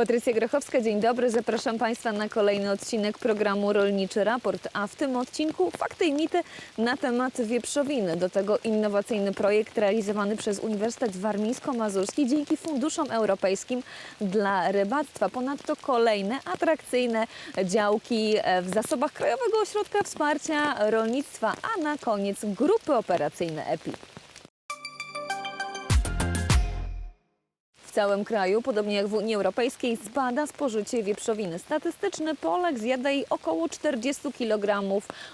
Patrycja Grochowska, dzień dobry. Zapraszam Państwa na kolejny odcinek programu Rolniczy Raport, a w tym odcinku fakty i mity na temat wieprzowiny. Do tego innowacyjny projekt realizowany przez Uniwersytet Warmińsko-Mazurski dzięki funduszom europejskim dla rybactwa. Ponadto kolejne atrakcyjne działki w zasobach Krajowego Ośrodka Wsparcia Rolnictwa, a na koniec grupy operacyjne EPI. W całym kraju, podobnie jak w Unii Europejskiej, spada spożycie wieprzowiny. Statystyczny Polak zjada jej około 40 kg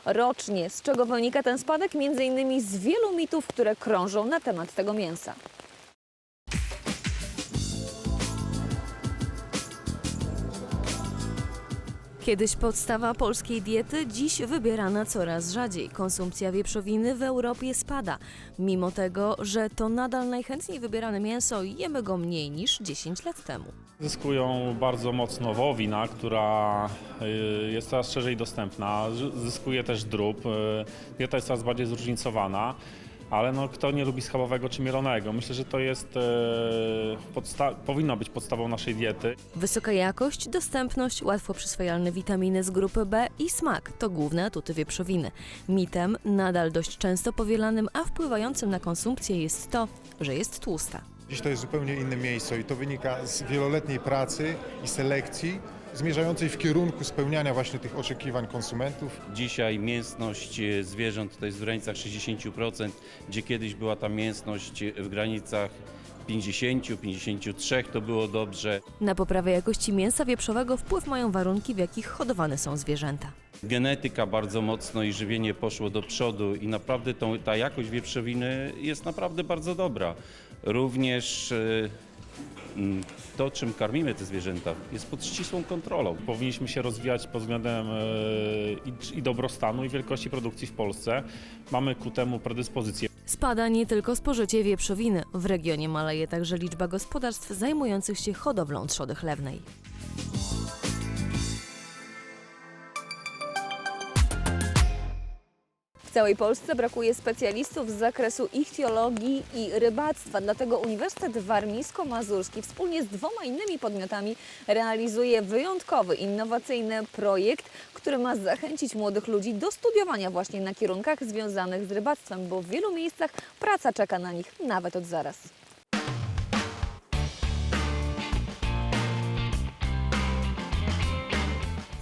rocznie. Z czego wynika ten spadek? Między innymi z wielu mitów, które krążą na temat tego mięsa. Kiedyś podstawa polskiej diety, dziś wybierana coraz rzadziej. Konsumpcja wieprzowiny w Europie spada, mimo tego, że to nadal najchętniej wybierane mięso jemy go mniej niż 10 lat temu. Zyskują bardzo mocno wołowina, która y, jest coraz szerzej dostępna. Zy- Zyskuje też drób. y, Dieta jest coraz bardziej zróżnicowana. Ale no, kto nie lubi schabowego czy mielonego? Myślę, że to jest, podsta- powinno być podstawą naszej diety. Wysoka jakość, dostępność, łatwo przyswajalne witaminy z grupy B i smak to główne atuty wieprzowiny. Mitem, nadal dość często powielanym, a wpływającym na konsumpcję jest to, że jest tłusta. Dziś to jest zupełnie inne miejsce i to wynika z wieloletniej pracy i selekcji zmierzającej w kierunku spełniania właśnie tych oczekiwań konsumentów. Dzisiaj mięsność e, zwierząt to jest w granicach 60%, gdzie kiedyś była ta mięsność e, w granicach 50-53, to było dobrze. Na poprawę jakości mięsa wieprzowego wpływ mają warunki, w jakich hodowane są zwierzęta. Genetyka bardzo mocno i żywienie poszło do przodu i naprawdę tą, ta jakość wieprzowiny jest naprawdę bardzo dobra. Również e, to, czym karmimy te zwierzęta, jest pod ścisłą kontrolą. Powinniśmy się rozwijać pod względem y, i, dobrostanu, i wielkości produkcji w Polsce. Mamy ku temu predyspozycje. Spada nie tylko spożycie wieprzowiny. W regionie maleje także liczba gospodarstw zajmujących się hodowlą trzody chlewnej. Całej Polsce brakuje specjalistów z zakresu ichtiologii i rybactwa, dlatego Uniwersytet Warmińsko-Mazurski wspólnie z dwoma innymi podmiotami realizuje wyjątkowy, innowacyjny projekt, który ma zachęcić młodych ludzi do studiowania właśnie na kierunkach związanych z rybactwem, bo w wielu miejscach praca czeka na nich nawet od zaraz.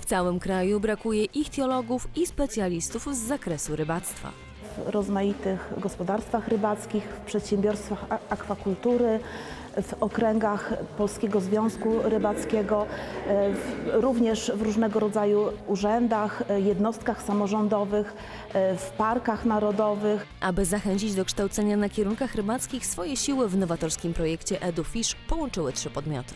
W całym kraju brakuje ichtiologów i specjalistów z zakresu rybactwa. w rozmaitych gospodarstwach rybackich, w przedsiębiorstwach akwakultury, w okręgach Polskiego Związku Rybackiego, e, również w różnego rodzaju urzędach, e, jednostkach samorządowych, e, w parkach narodowych. Aby zachęcić do kształcenia na kierunkach rybackich, swoje siły w nowatorskim projekcie EduFish połączyły trzy podmioty.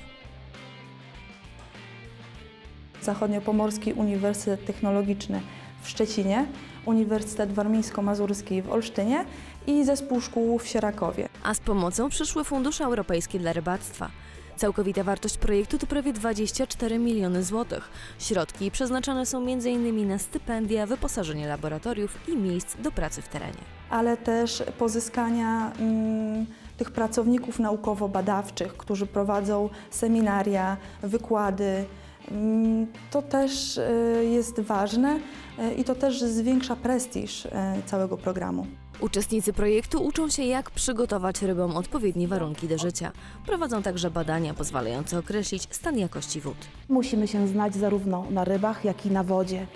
Zachodniopomorski Uniwersytet Technologiczny w Szczecinie, Uniwersytet Warmińsko-Mazurski w Olsztynie i Zespół Szkół w Sierakowie. A z pomocą przyszły fundusze europejskie dla rybactwa. Całkowita wartość projektu to prawie 24 miliony złotych. Środki przeznaczane są m.in. na stypendia, wyposażenie laboratoriów i miejsc do pracy w terenie. ale też pozyskania mm, tych pracowników naukowo-badawczych, którzy prowadzą seminaria, wykłady. Mm, To też y, jest ważne y, i to też zwiększa prestiż y, całego programu. Uczestnicy projektu uczą się, jak przygotować rybom odpowiednie warunki do życia. Prowadzą także badania pozwalające określić stan jakości wód. Musimy się znać zarówno na rybach, jak i na wodzie.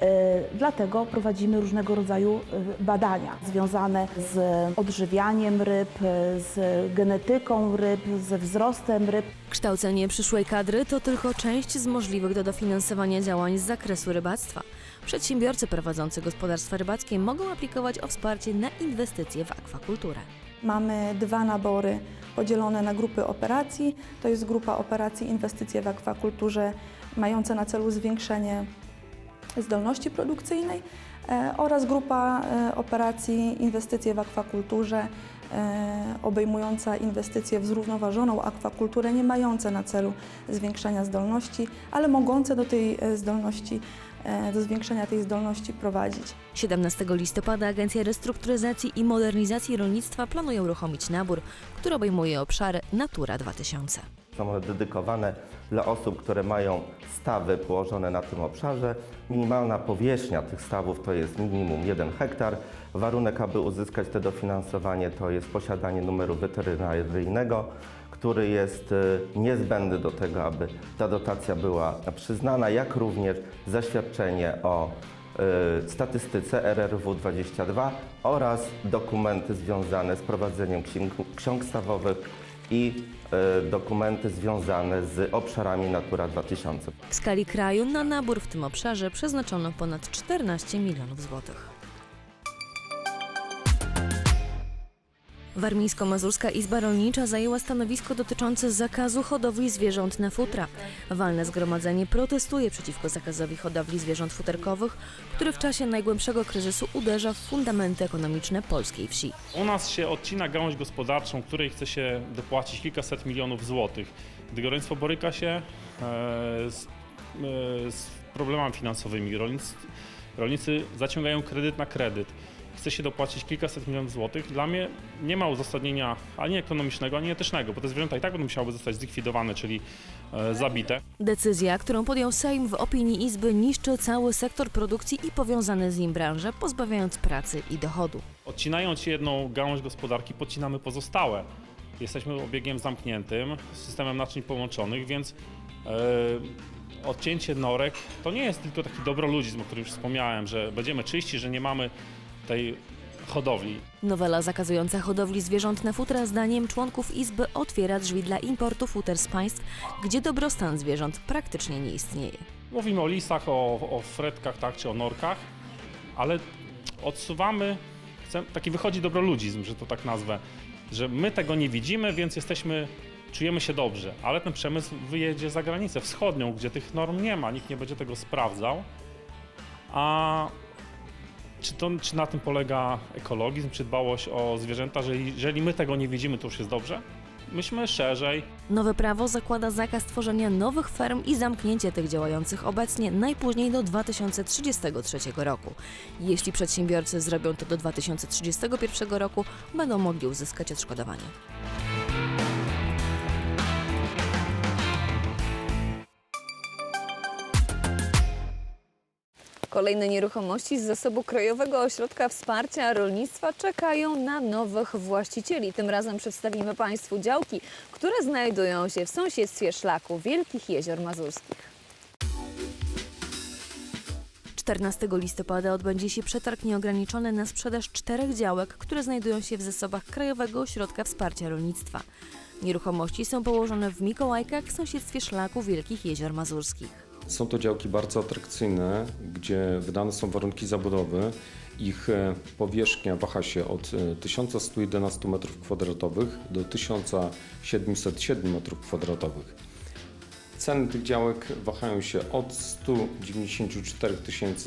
E, Dlatego prowadzimy różnego rodzaju e, badania związane z odżywianiem ryb, e, z genetyką ryb, ze wzrostem ryb. Kształcenie przyszłej kadry to tylko część z możliwych do dofinansowania działań z zakresu rybactwa. Przedsiębiorcy prowadzący gospodarstwa rybackie mogą aplikować o wsparcie na inwestycje w akwakulturę. Mamy dwa nabory podzielone na grupy operacji. To jest grupa operacji inwestycje w akwakulturze mające na celu zwiększenie zdolności produkcyjnej e, oraz grupa e, operacji inwestycje w akwakulturze e, obejmująca inwestycje w zrównoważoną akwakulturę, nie mające na celu zwiększenia zdolności, ale mogące do tej zdolności, do zwiększenia tej zdolności prowadzić. 17 listopada Agencja Restrukturyzacji i Modernizacji Rolnictwa planuje uruchomić nabór, który obejmuje obszary Natura 2000. Są one dedykowane dla osób, które mają stawy położone na tym obszarze. Minimalna powierzchnia tych stawów to jest minimum 1 hektar. Warunek, aby uzyskać to dofinansowanie, to jest posiadanie numeru weterynaryjnego, który jest e, niezbędny do tego, aby ta dotacja była przyznana, jak również zaświadczenie o e, statystyce RRW 22 oraz dokumenty związane z prowadzeniem ksiąg, stawowych i dokumenty związane z obszarami Natura 2000. W skali kraju na nabór w tym obszarze przeznaczono ponad 14 milionów złotych. Warmińsko-Mazurska Izba Rolnicza zajęła stanowisko dotyczące zakazu hodowli zwierząt na futra. Walne zgromadzenie protestuje przeciwko zakazowi hodowli zwierząt futerkowych, który w czasie najgłębszego kryzysu uderza w fundamenty ekonomiczne polskiej wsi. U nas się odcina gałąź gospodarczą, której chce się dopłacić kilkaset milionów złotych, gdy rolnictwo boryka się e, z, e, z problemami finansowymi. Rolnicy, rolnicy zaciągają kredyt na kredyt. Chce się dopłacić kilkaset milionów złotych. Dla mnie nie ma uzasadnienia ani ekonomicznego, ani etycznego, bo te zwierzęta i tak będą musiały zostać zlikwidowane, czyli e, zabite. Decyzja, którą podjął Sejm w opinii Izby niszczy cały sektor produkcji i powiązane z nim branże, pozbawiając pracy i dochodu. Odcinając jedną gałąź gospodarki, podcinamy pozostałe. Jesteśmy obiegiem zamkniętym, systemem naczyń połączonych, więc e, odcięcie norek to nie jest tylko taki dobroludizm, o którym już wspomniałem, że będziemy czyści, że nie mamy tej hodowli. Nowela zakazująca hodowli zwierząt na futra zdaniem członków Izby otwiera drzwi dla importu futer z państw, gdzie dobrostan zwierząt praktycznie nie istnieje. Mówimy o lisach, o, o fretkach, tak, czy o norkach, ale odsuwamy, chcę, taki wychodzi dobroludizm, że to tak nazwę, że my tego nie widzimy, więc jesteśmy, czujemy się dobrze, ale ten przemysł wyjedzie za granicę wschodnią, gdzie tych norm nie ma, nikt nie będzie tego sprawdzał. A czy, to, czy na tym polega ekologizm, czy dbałość o zwierzęta, że jeżeli my tego nie widzimy, to już jest dobrze? Myślmy szerzej, Nowe prawo zakłada zakaz tworzenia nowych ferm i zamknięcie tych działających obecnie najpóźniej do 2033 roku. Jeśli przedsiębiorcy zrobią to do 2031 roku, będą mogli uzyskać odszkodowanie. Kolejne nieruchomości z zasobu Krajowego Ośrodka Wsparcia Rolnictwa czekają na nowych właścicieli. Tym razem przedstawimy Państwu działki, które znajdują się w sąsiedztwie szlaku Wielkich Jezior Mazurskich. 14 listopada odbędzie się przetarg nieograniczony na sprzedaż czterech działek, które znajdują się w zasobach Krajowego Ośrodka Wsparcia Rolnictwa. Nieruchomości są położone w Mikołajkach w sąsiedztwie szlaku Wielkich Jezior Mazurskich. Są to działki bardzo atrakcyjne, gdzie wydane są warunki zabudowy. Ich e, powierzchnia waha się od e, 1111 m2 do 1707 m2. Ceny tych działek wahają się od 194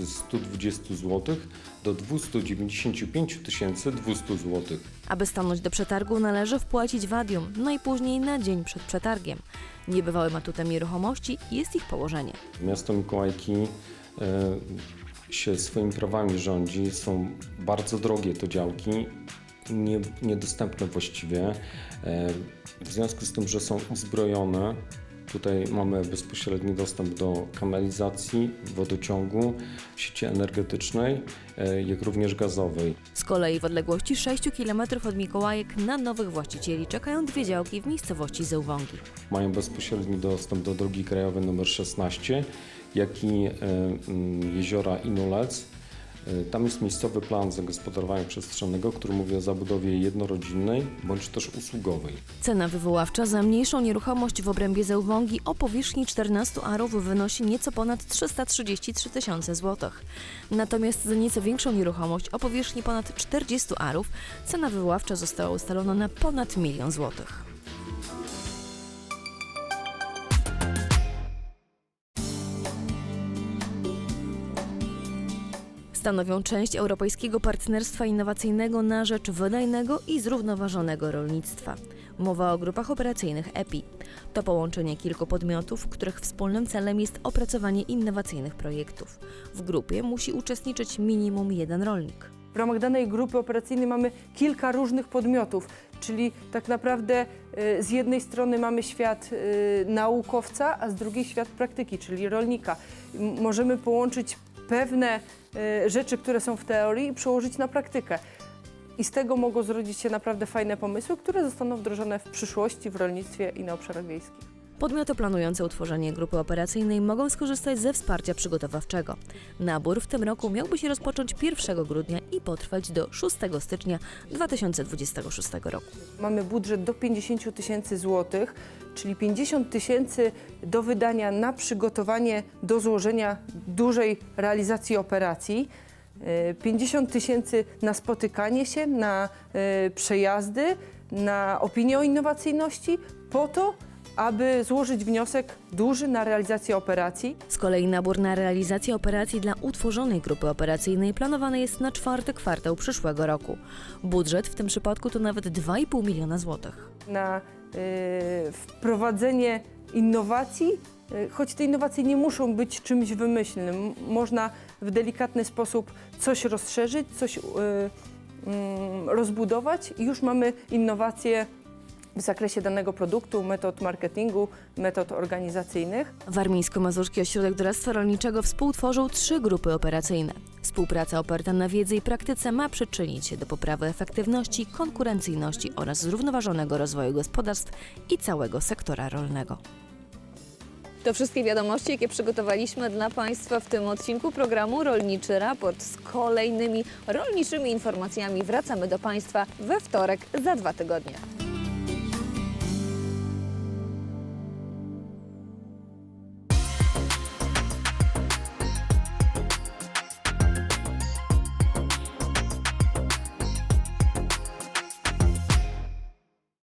120 zł do 295 200 zł. Aby stanąć do przetargu należy wpłacić wadium, najpóźniej na dzień przed przetargiem. Niebywałym atutem nieruchomości jest ich położenie. Miasto Mikołajki e, się swoimi prawami rządzi. Są bardzo drogie to działki, nie, niedostępne właściwie. E, w związku z tym, że są uzbrojone, tutaj mamy bezpośredni dostęp do kanalizacji, wodociągu, sieci energetycznej, e, jak również gazowej. Z kolei w odległości 6 km od Mikołajek na nowych właścicieli czekają dwie działki w miejscowości Zełwągi. Mają bezpośredni dostęp do drogi krajowej nr 16, jak i e, jeziora Inulec. E, Tam jest miejscowy plan zagospodarowania przestrzennego, który mówi o zabudowie jednorodzinnej bądź też usługowej. Cena wywoławcza za mniejszą nieruchomość w obrębie Zełwągi o powierzchni 14 arów wynosi nieco ponad 333 tysiące złotych. Natomiast za nieco większą nieruchomość o powierzchni ponad 40 arów cena wywoławcza została ustalona na ponad milion złotych. Stanowią część Europejskiego Partnerstwa Innowacyjnego na rzecz wydajnego i zrównoważonego rolnictwa. Mowa o grupach operacyjnych EPI. To połączenie kilku podmiotów, których wspólnym celem jest opracowanie innowacyjnych projektów. W grupie musi uczestniczyć minimum jeden rolnik. W ramach danej grupy operacyjnej mamy kilka różnych podmiotów, czyli tak naprawdę y, z jednej strony mamy świat y, naukowca, a z drugiej świat praktyki, czyli rolnika. Możemy połączyć pewne y, rzeczy, które są w teorii przełożyć na praktykę. I z tego mogą zrodzić się naprawdę fajne pomysły, które zostaną wdrożone w przyszłości w rolnictwie i na obszarach wiejskich. Podmioty planujące utworzenie grupy operacyjnej mogą skorzystać ze wsparcia przygotowawczego. Nabór w tym roku miałby się rozpocząć 1 grudnia i potrwać do 6 stycznia 2026 roku. Mamy budżet do 50 tysięcy złotych, czyli 50 tysięcy do wydania na przygotowanie do złożenia dużej realizacji operacji. e, 50 tysięcy na spotykanie się, na e, przejazdy, na opinię o innowacyjności, po to, aby złożyć wniosek duży na realizację operacji. Z kolei nabór na realizację operacji dla utworzonej grupy operacyjnej planowany jest na czwarty kwartał przyszłego roku. Budżet w tym przypadku to nawet 2,5 miliona złotych. na e, wprowadzenie innowacji, e, choć te innowacje nie muszą być czymś wymyślnym. M- Można w delikatny sposób coś rozszerzyć, coś e, mm, rozbudować i już mamy innowacje w zakresie danego produktu, metod marketingu, metod organizacyjnych. Warmińsko-Mazurski Ośrodek Doradztwa Rolniczego współtworzył trzy grupy operacyjne. Współpraca oparta na wiedzy i praktyce ma przyczynić się do poprawy efektywności, konkurencyjności oraz zrównoważonego rozwoju gospodarstw i całego sektora rolnego. To wszystkie wiadomości, jakie przygotowaliśmy dla Państwa w tym odcinku programu Rolniczy Raport. Z kolejnymi rolniczymi informacjami wracamy do Państwa we wtorek za dwa tygodnie.